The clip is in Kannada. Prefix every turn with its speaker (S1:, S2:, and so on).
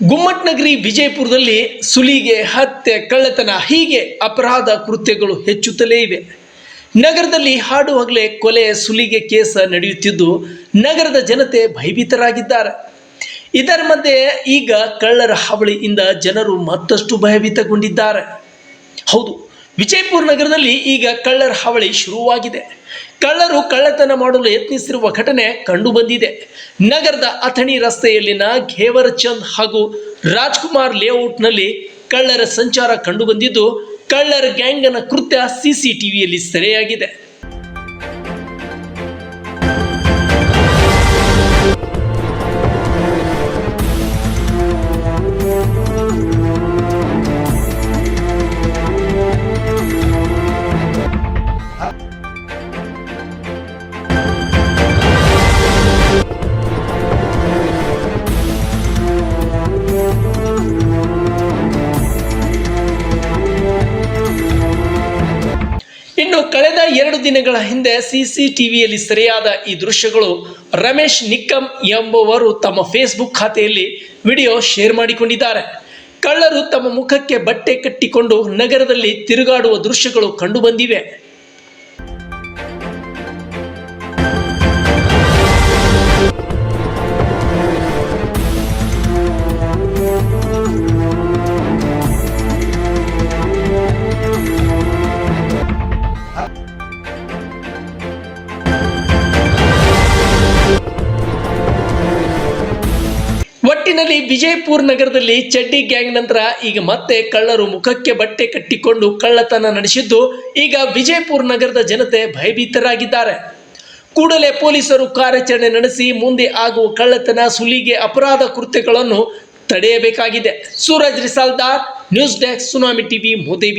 S1: ಗುಮ್ಮಟ್ನಗರಿ ವಿಜಯಪುರದಲ್ಲಿ ಸುಲಿಗೆ, ಹತ್ಯೆ, ಕಳ್ಳತನ ಹೀಗೆ ಅಪರಾಧ ಕೃತ್ಯಗಳು ಹೆಚ್ಚುತ್ತಲೇ ಇವೆ. ನಗರದಲ್ಲಿ ಹಾಡು ಕೊಲೆ, ಸುಲಿಗೆ ಕೇಸ ನಡೆಯುತ್ತಿದ್ದು ನಗರದ ಜನತೆ ಭಯಭೀತರಾಗಿದ್ದಾರೆ. ಇದರ ಮಧ್ಯೆ ಈಗ ಕಳ್ಳರ ಹಾವಳಿಯಿಂದ ಜನರು ಮತ್ತಷ್ಟು ಭಯಭೀತಗೊಂಡಿದ್ದಾರೆ. ಹೌದು, ವಿಜಯಪುರ ನಗರದಲ್ಲಿ ಈಗ ಕಳ್ಳರ ಹಾವಳಿ ಶುರುವಾಗಿದೆ. ಕಳ್ಳರು ಕಳ್ಳತನ ಮಾಡಲು ಯತ್ನಿಸಿರುವ ಘಟನೆ ಕಂಡುಬಂದಿದೆ. ನಗರದ ಅಥಣಿ ರಸ್ತೆಯಲ್ಲಿನ ಘೇವರ್ ಚಂದ್ ಹಾಗೂ ರಾಜ್ಕುಮಾರ್ ಲೇಔಟ್ನಲ್ಲಿ ಕಳ್ಳರ ಸಂಚಾರ ಕಂಡುಬಂದಿದ್ದು, ಕಳ್ಳರ ಗ್ಯಾಂಗನ ಕೃತ್ಯ ಸಿಸಿಟಿವಿಯಲ್ಲಿ ಸೆರೆಯಾಗಿದೆ. ಇನ್ನು ಕಳೆದ ಎರಡು ದಿನಗಳ ಹಿಂದೆ ಸಿಸಿಟಿವಿಯಲ್ಲಿ ಸೆರೆಯಾದ ಈ ದೃಶ್ಯಗಳು ರಮೇಶ್ ನಿಕ್ಕಂ ಎಂಬುವರು ತಮ್ಮ ಫೇಸ್ಬುಕ್ ಖಾತೆಯಲ್ಲಿ ವಿಡಿಯೋ ಶೇರ್ ಮಾಡಿಕೊಂಡಿದ್ದಾರೆ. ಕಳ್ಳರು ತಮ್ಮ ಮುಖಕ್ಕೆ ಬಟ್ಟೆ ಕಟ್ಟಿಕೊಂಡು ನಗರದಲ್ಲಿ ತಿರುಗಾಡುವ ದೃಶ್ಯಗಳು ಕಂಡುಬಂದಿವೆ ಒಟ್ಟಿನಲ್ಲಿ ವಿಜಯಪುರ ನಗರದಲ್ಲಿ ಚಡ್ಡಿ ಗ್ಯಾಂಗ್ ನಂತರ ಈಗ ಮತ್ತೆ ಕಳ್ಳರು ಮುಖಕ್ಕೆ ಬಟ್ಟೆ ಕಟ್ಟಿಕೊಂಡು ಕಳ್ಳತನ ನಡೆಸಿದ್ದು, ಈಗ ವಿಜಯಪುರ ನಗರದ ಜನತೆ ಭಯಭೀತರಾಗಿದ್ದಾರೆ. ಕೂಡಲೇ ಪೊಲೀಸರು ಕಾರ್ಯಾಚರಣೆ ನಡೆಸಿ ಮುಂದೆ ಆಗುವ ಕಳ್ಳತನ, ಸುಲಿಗೆ, ಅಪರಾಧ ಕೃತ್ಯಗಳನ್ನು ತಡೆಯಬೇಕಾಗಿದೆ. Suraj Risaldar, news desk, Tsunami TV, Modi